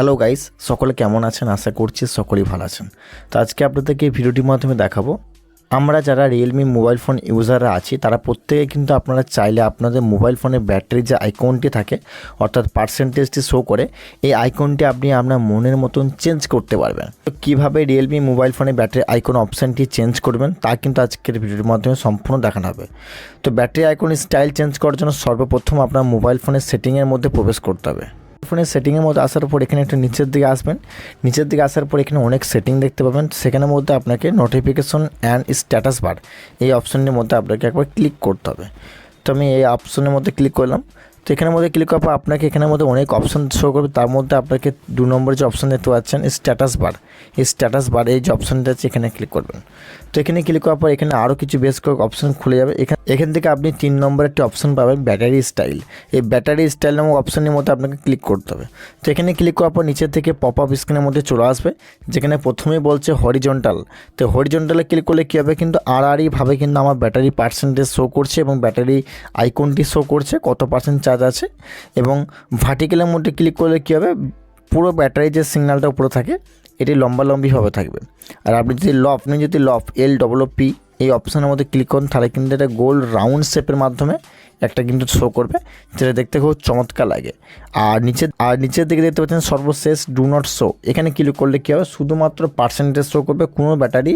Hello guys সকলে কেমন আছেন? আশা করছি সকলেই ভালো আছেন। তো আজকে আপনাদেরকে এই ভিডিওটির মাধ্যমে দেখাবো। আমরা যারা রিয়েলমি মোবাইল ফোন ইউজাররা আছি, তারা প্রত্যেকে কিন্তু আপনারা চাইলে আপনাদের মোবাইল ফোনের ব্যাটারি যে আইকনটি থাকে, অর্থাৎ পার্সেন্টেজটি শো করে, এই আইকনটি আপনি আপনার মনের মতন চেঞ্জ করতে পারবেন। তো কীভাবে রিয়েলমি মোবাইল ফোনের ব্যাটারি আইকন অপশানটি চেঞ্জ করবেন, তা কিন্তু আজকের ভিডিওর মাধ্যমে সম্পূর্ণ দেখানো হবে। তো ব্যাটারি আইকন স্টাইল চেঞ্জ করার জন্য সর্বপ্রথম আপনার মোবাইল ফোনের সেটিংয়ের মধ্যে প্রবেশ করতে হবে। ফোনের সেটিংয়ের মধ্যে আসার পর এখানে একটু নিচের দিকে আসবেন। নিচের দিকে আসার পর এখানে অনেক সেটিং দেখতে পাবেন। সেখানের মধ্যে আপনাকে নোটিফিকেশন অ্যান্ড স্ট্যাটাস বার এই অপশনের মধ্যে আপনাকে একবার ক্লিক করতে হবে। তো আমি এই অপশনের মধ্যে ক্লিক করলাম। তো এখানের মধ্যে ক্লিক করার পর আপনাকে এখানের মধ্যে অনেক অপশন শো করবে। তার মধ্যে আপনাকে দু নম্বর যে অপশন দেখতে পাচ্ছেন স্ট্যাটাস বার এই স্ট্যাটাস বার এই যে অপশনটা আছে, এখানে ক্লিক করবেন। তো এখানে ক্লিক করার পর এখানে আরও কিছু বেশ কয়েক অপশন খুলে যাবে। এখান এখান থেকে আপনি তিন নম্বর একটি অপশন পাবেন ব্যাটারি স্টাইল এই ব্যাটারি স্টাইল নামক অপশনের মধ্যে আপনাকে ক্লিক করতে হবে। তো এখানে ক্লিক করার পর নিচের থেকে পপ আপ স্ক্রিনের মধ্যে চলে আসবে, যেখানে প্রথমেই বলছে হরিজন্টাল তো হরিজন্টালে ক্লিক করলে কী হবে? কিন্তু আড়াআড়িভাবে কিন্তু আমার ব্যাটারি পার্সেন্টেজ শো করছে এবং ব্যাটারি আইকনটি শো করছে, কত পার্সেন্ট চার্জ আছে এবং ভার্টিক্যালের মধ্যে ক্লিক করলে কী হবে? পুরো ব্যাটারি যে সিগন্যালটা উপরে থাকে, এটি লম্বালম্বিভাবে থাকবে। আর আপনি যদি লফ আপনি যদি লফ এল ডবল পি এই অপশানের মধ্যে ক্লিক করুন, তাহলে কিন্তু এটা গোল রাউন্ড শেপের মাধ্যমে একটা কিন্তু শো করবে, যেটা দেখতে খুব চমৎকার লাগে। আর নিচে, আর নিচের দিকে দেখতে পাচ্ছেন সর্বশেষ ডু নট শো এখানে ক্লিক করলে কী হবে? শুধুমাত্র পার্সেন্টেজ শো করবে, কোনো ব্যাটারি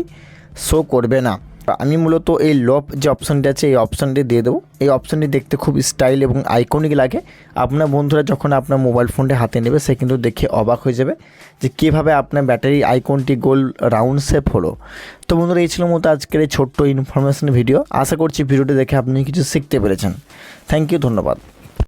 শো করবে না। আমি মূলত এই লপ যে অপশানটি আছে, এই অপশানটি দিয়ে দেবো। এই অপশানটি দেখতে খুব স্টাইল এবং আইকনিক লাগে। আপনার বন্ধুরা যখন আপনার মোবাইল ফোনটি হাতে নেবে, সে কিন্তু দেখে অবাক হয়ে যাবে যে কীভাবে আপনার ব্যাটারি আইকনটি গোল রাউন্ড শেপ হলো। তো বন্ধুরা, এই ছিল মতো আজকের এই ছোট্ট ইনফরমেশন ভিডিও আশা করছি ভিডিওটি দেখে আপনি কিছু শিখতে পেরেছেন। থ্যাংক ইউ ধন্যবাদ।